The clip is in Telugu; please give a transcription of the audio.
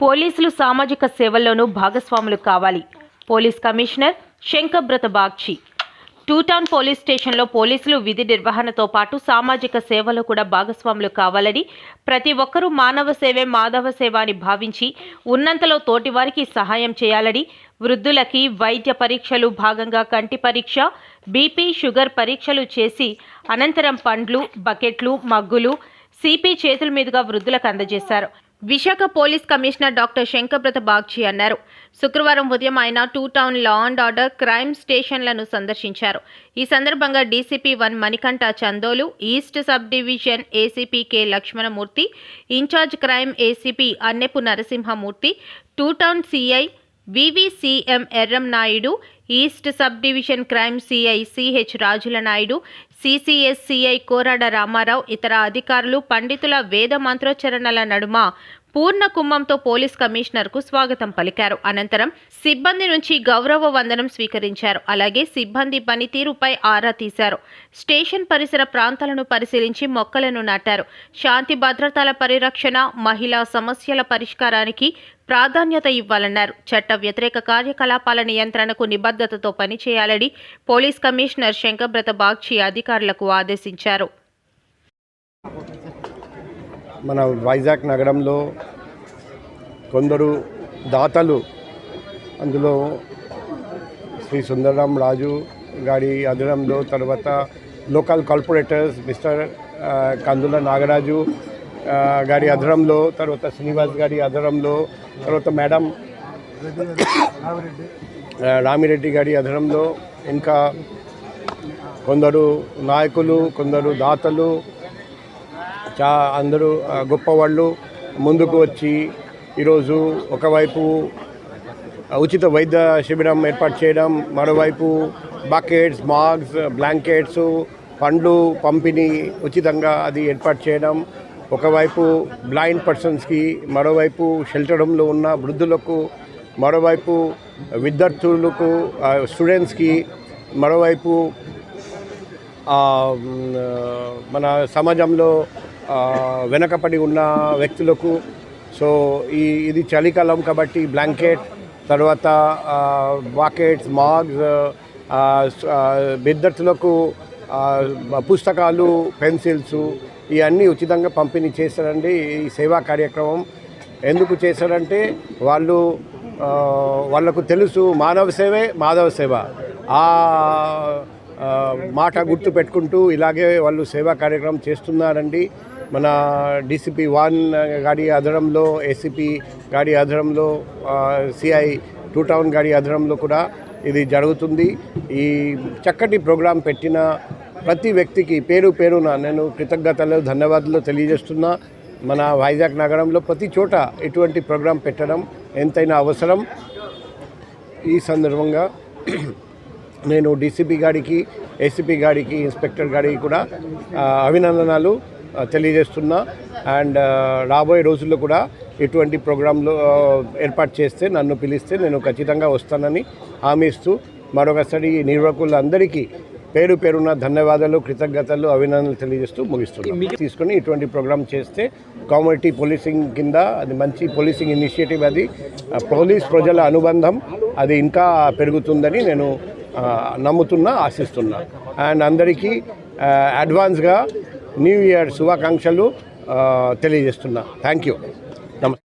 పోలీసులు సామాజిక సేవల్లోనూ భాగస్వాములు కావాలి. Police commissioner Shankhabrata Bagchi. Two town police స్టేషన్లో పోలీసులు విధి నిర్వహణతో పాటు సామాజిక సేవలో కూడా భాగస్వాములు కావాలని ప్రతి ఒక్కరూ మానవ సేవే మాధవ సేవ అని భావించి ఉన్నంతలో తోటివారికి సహాయం చేయాలని వృద్ధులకి వైద్య పరీక్షలు భాగంగా కంటి పరీక్ష బీపీ షుగర్ పరీక్షలు చేసి అనంతరం పండ్లు బకెట్లు మగ్గులు సిపి చేతుల మీదుగా వృద్ధులకు అందజేశారు. Visakha police commissioner doctor Shankhabrata Bagchi అన్నారు. శుక్రవారం ఉదయం ఆయన two town law and order crime స్టేషన్లను సందర్శించారు. ఈ సందర్భంగా DCP one Manikanta Chandolu east sub division ACP K Lakshmanamurthy incharge crime ACP Annepu Narasimhamurthy two town CI వివిసిఎం Erram Naidu east sub division crime CI CH రాజుల నాయుడు సిసిఎస్ సిఐ కోరాడ రామారావు ఇతర అధికారులు పండితుల వేద మంత్రోచ్చరణల నడుమ పూర్ణ కుంభంతో పోలీస్ కమిషనర్కు స్వాగతం పలికారు. అనంతరం సిబ్బంది నుంచి గౌరవ వందనం స్వీకరించారు. అలాగే సిబ్బంది పనితీరుపై ఆరా తీశారు. స్టేషన్ పరిసర ప్రాంతాలను పరిశీలించి మొక్కలను నాటారు. శాంతి భద్రతల పరిరక్షణ మహిళా సమస్యల పరిష్కారానికి ప్రాధాన్యత ఇవ్వాలన్నారు. చట్ట వ్యతిరేక కార్యకలాపాల నియంత్రణకు నిబద్ధతతో పనిచేయాలని పోలీస్ కమిషనర్ శంకర్బ్రత బాగ్చి అధికారులకు ఆదేశించారు. మన వైజాగ్ నగరంలో కొందరు దాతలు అందులో శ్రీ సుందరరాం రాజు గారి ఆధ్వర్యంలో తర్వాత local corporators mister Kandula Nagaraju గారి అధరంలో తర్వాత శ్రీనివాస్ గారి అధరంలో తర్వాత మేడం రామిరెడ్డి గారి అధరంలో ఇంకా కొందరు నాయకులు కొందరు దాతలు చా అందరూ గొప్పవాళ్ళు ముందుకు వచ్చి ఈరోజు ఒకవైపు ఉచిత వైద్య శిబిరం ఏర్పాటు చేయడం మరోవైపు బకెట్స్ మాగ్స్ బ్లాంకెట్స్ పండ్లు పంపిణీ ఉచితంగా అది ఏర్పాటు చేయడం ఒకవైపు బ్లైండ్ పర్సన్స్కి మరోవైపు షెల్టర్ హోమ్లో ఉన్న వృద్ధులకు మరోవైపు విద్యార్థులకు స్టూడెంట్స్కి మరోవైపు మన సమాజంలో వెనకపడి ఉన్న వ్యక్తులకు సో ఈ ఇది చలికాలం కాబట్టి బ్లాంకెట్ తర్వాత బాకెట్స్ మాగ్స్ విద్యార్థులకు పుస్తకాలు పెన్సిల్స్ ఇవన్నీ ఉచితంగా పంపిణీ చేస్తారండి ఈ సేవా కార్యక్రమం. ఎందుకు చేశారంటే వాళ్ళు వాళ్ళకు తెలుసు మానవ సేవే మాధవ సేవ. ఆ, మాట గుర్తు పెట్టుకుంటూ ఇలాగే వాళ్ళు సేవా కార్యక్రమం చేస్తున్నారండి. మన డీసీపీ వన్ గాడి ఆధారంలో ఏసీపీ గాడి ఆధారంలో సిఐ టూ టౌన్ గాడి ఆధారంలో కూడా ఇది జరుగుతుంది. ఈ చక్కటి ప్రోగ్రాం పెట్టిన ప్రతి వ్యక్తికి పేరు పేరున నేను కృతజ్ఞతలు ధన్యవాదాలు తెలియజేస్తున్నా. మన వైజాగ్ నగరంలో ప్రతి చోట ఇటువంటి ప్రోగ్రాం పెట్టడం ఎంతైనా అవసరం. ఈ సందర్భంగా నేను డీసీపీ గారికి ఏసీపీ గారికి ఇన్స్పెక్టర్ గారికి కూడా అభినందనలు తెలియజేస్తున్నా. అండ్ రాబోయే రోజుల్లో కూడా ఇటువంటి ప్రోగ్రాంలు ఏర్పాటు చేస్తే నన్ను పిలిస్తే నేను ఖచ్చితంగా వస్తానని హామీ ఇస్తూ మరొకసారి నిర్వాహకులందరికీ పేరు పేరున ధన్యవాదాలు కృతజ్ఞతలు అభినందనలు తెలియజేస్తూ ముగిస్తున్నాను తీసుకొని ఇటువంటి ప్రోగ్రామ్ చేస్తే కమ్యూనిటీ పోలీసింగ్ కింద అది మంచి పోలీసింగ్ ఇనిషియేటివ్ అది పోలీస్ ప్రజల అనుబంధం అది ఇంకా పెరుగుతుందని నేను నమ్ముతున్నా ఆశిస్తున్నా. అండ్ అందరికీ అడ్వాన్స్గా న్యూ ఇయర్ శుభాకాంక్షలు తెలియజేస్తున్నా. Thank you